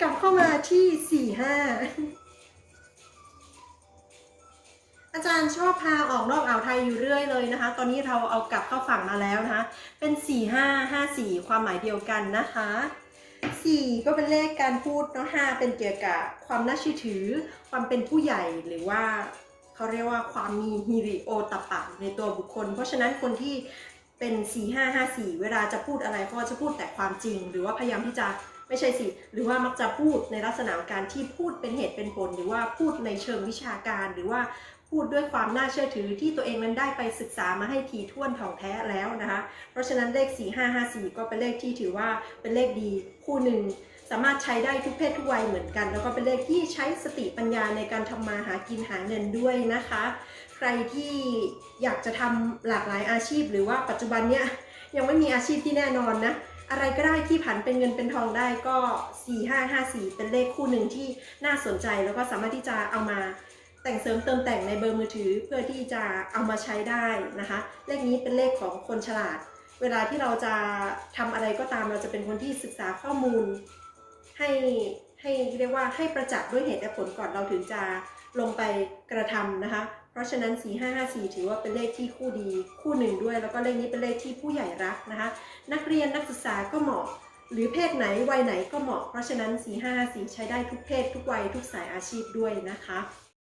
กลับเข้ามาที่สี่ห้าอาจารย์ชอบพาออกนอกอ่าวไทยอยู่เรื่อยเลยนะคะ ตอนนี้เราเอากลับเข้าฝั่งมาแล้วนะคะ เป็น4 5 5 4ความหมายเดียวกันนะคะ4ก็เป็นเลขการพูดเนาะ5เป็นเกี่ยวกับความน่าเชื่อถือ ความเป็นผู้ใหญ่หรือว่าเขาเรียกว่าความมีฮิริโอตปะในตัวบุคคล เพราะฉะนั้นคนที่ เป็น 4 5 5 4 เวลาจะพูดอะไรก็จะพูดแต่ความจริง หรือว่าพยายามที่จะไม่ใช่สิ หรือว่ามักจะพูดในลักษณะการที่พูดเป็นเหตุเป็นผล หรือว่าพูดในเชิงวิชาการ หรือว่าพูดด้วยความน่าเชื่อถือที่ตัวเองนั้นได้ไปศึกษามาให้ทีท่วนท่องแท้แล้วนะคะ เพราะฉะนั้นเลข 4554 ก็เป็นเลขที่ถือว่าเป็นเลขดีคู่หนึ่ง สามารถใช้ได้ทุกเพศทุกวัยเหมือนกัน แล้วก็เป็นเลขที่ใช้สติปัญญาในการทำมาหากินหาเงินด้วยนะคะ ใครที่อยากจะทำหลากหลายอาชีพ หรือว่าปัจจุบันเนี้ยยังไม่มีอาชีพที่แน่นอนนะอะไรก็ได้ที่ผันเป็นเงินเป็นทองได้ก็ 4554 เป็นเลขคู่หนึ่งที่น่าสนใจแล้วก็สามารถที่จะเอามาแต่งเสริมเติมแต่งในเบอร์มือถือเพื่อที่จะเอามาใช้ได้นะคะ เลขนี้เป็นเลขของคนฉลาด เวลาที่เราจะทำอะไรก็ตามเราจะเป็นคนที่ศึกษาข้อมูล ให้ให้เรียกว่าให้ประจักษ์ด้วยเหตุและผลก่อนเราถึงจะลงไปกระทำนะคะ เพราะฉะนั้น 4554 ถือว่าเป็นเลขที่คู่ดีคู่หนึ่งด้วย แล้วก็เลขนี้เป็นเลขที่ผู้ใหญ่รักนะคะ นักเรียนนักศึกษาก็เหมาะ หรือเพศไหนวัยไหนก็เหมาะ เพราะฉะนั้น 4554 ใช้ได้ทุกเพศทุกวัยทุกสายอาชีพด้วยนะคะ